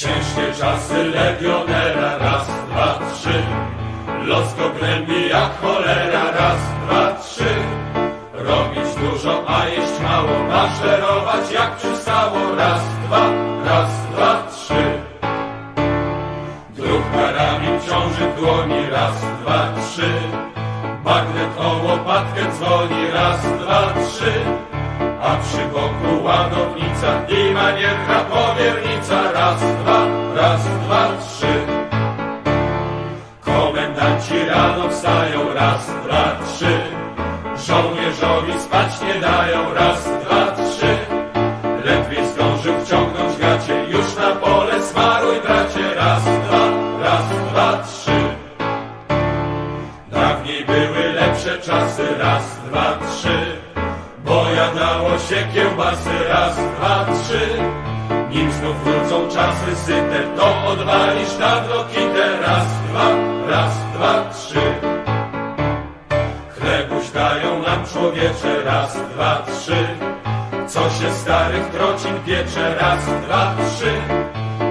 Ciężkie czasy legionera, raz, dwa, trzy. Los go gnębi jak cholera, raz, dwa, trzy. Robić dużo, a jeść mało, maszerować jak przystało, raz, dwa, raz, dwa, trzy. Druk karabin ciąży w dłoni, raz, dwa, trzy. Bagnet o łopatkę dzwoni, raz, dwa, trzy. A przy boku i manierka powiernica, raz, dwa, raz, dwa, trzy. Komendanci rano wstają, raz, dwa, trzy. Żołnierzowi spać nie dają, raz, dwa, trzy. Ledwie zdążył wciągnąć gacie, już na pole smaruj bracie, raz, dwa, raz, dwa, trzy. Dawniej były lepsze czasy, raz, dwa, trzy. Bo jadało się kiełbasy, raz, dwa, trzy. Nim znów wrócą czasy syte, to odwalisz dawno kitę, raz, dwa, raz, dwa, trzy. Chlebuś dają nam człowiecze, raz, dwa, trzy. Co się starych trocin piecze, raz, dwa, trzy.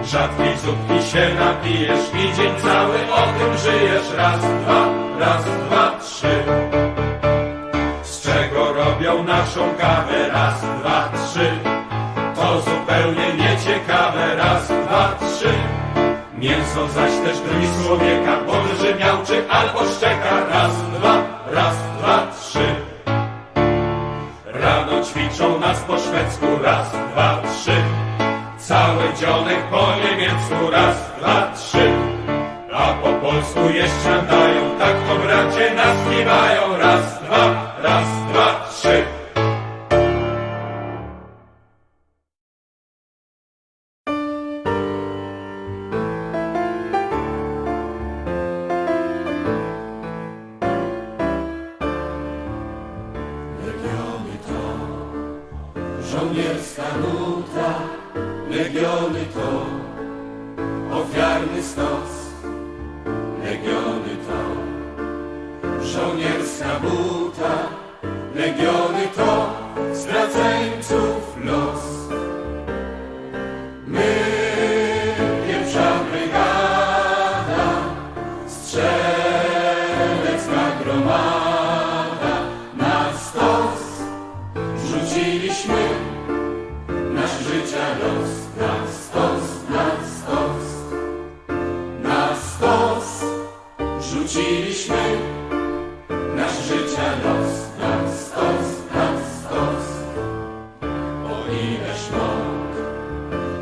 Rzadkiej zupki się napijesz i dzień cały o tym żyjesz, raz, dwa, raz, dwa, trzy. Z naszą kawę, raz, dwa, trzy. To zupełnie nieciekawe, raz, dwa, trzy. Mięso zaś też drwi człowieka, podrży miałczy albo szczeka, raz, dwa, raz, dwa, trzy. Rano ćwiczą nas po szwedzku, raz, dwa, trzy. Cały dzionek po niemiecku, raz, dwa, trzy. A po polsku jeszcze dają, tak to bracie nas kiwają, żołnierska nuta, legiony to ofiarny stos. Legiony to żołnierska buta, legiony to zdradzieńców los. My, pierwsza brygada, strzelecka gromada, rzuciliśmy nasz życia los, na stos, na stos. O ileż mąk,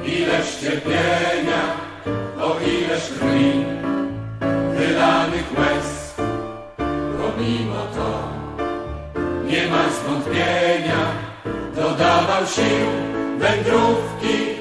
ileż cierpienia, o ileż krwi, wylanych łez, pomimo to nie ma zwątpienia, dodawał sił wędrówki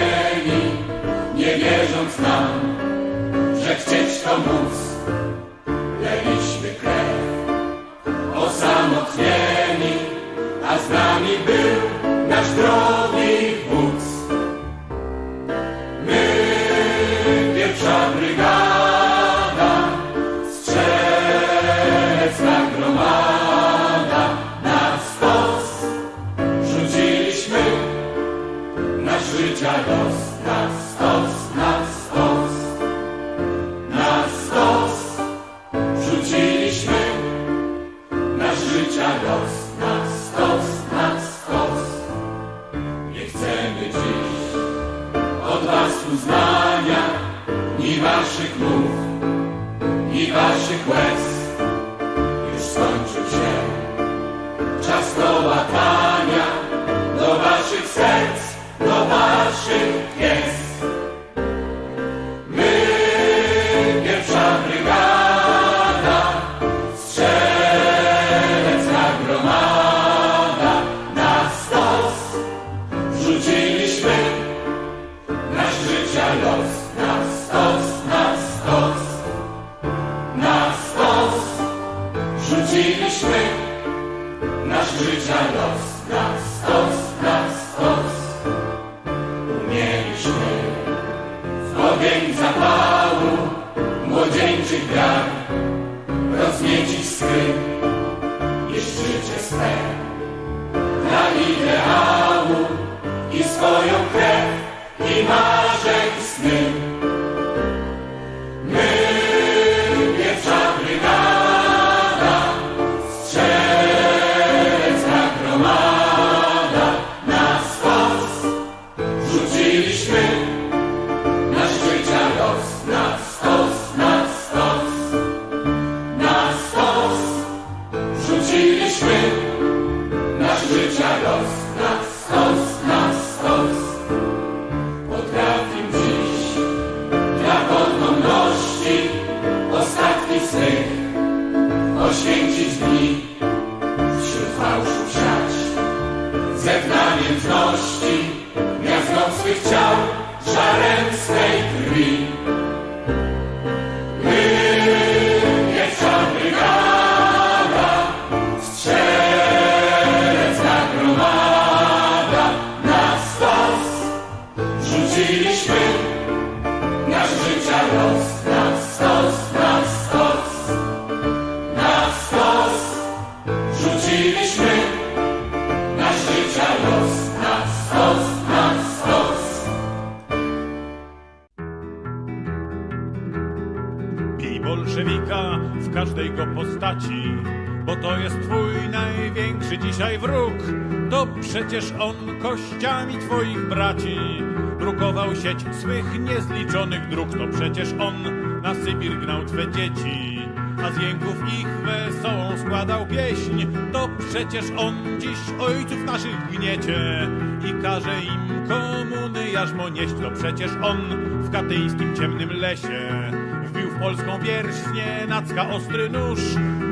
stumanieni, nie wierząc nam, że chcieć to móc. Leliśmy krew, osamotnieni, a z nami był nasz drogi życia los, na stos, na stos, na stos rzuciliśmy nasz życia los, na stos, na stos. Nie chcemy dziś od was uznania, ni waszych mów, ni waszych łez. Już skończył się czas do ideału i swoją krew i marzeń sny. Oświęcić dni wśród fałszu siać ze namiętności miazgą swych ciał żarem swej krwi. Postaci, bo to jest twój największy dzisiaj wróg. To przecież on kościami twoich braci drukował sieć swych niezliczonych dróg. To przecież on na Sybir gnał twe dzieci, a z jęków ich wesołą składał pieśń. To przecież on dziś ojców naszych gniecie i każe im komuny jarzmo nieść. To przecież on w katyńskim ciemnym lesie polską wierśnię nacka ostry nóż,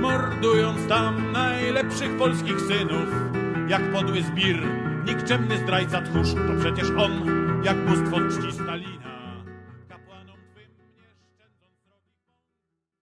mordując tam najlepszych polskich synów. Jak podły zbir, nikczemny zdrajca tchórz, to przecież on, jak bóstwo czci.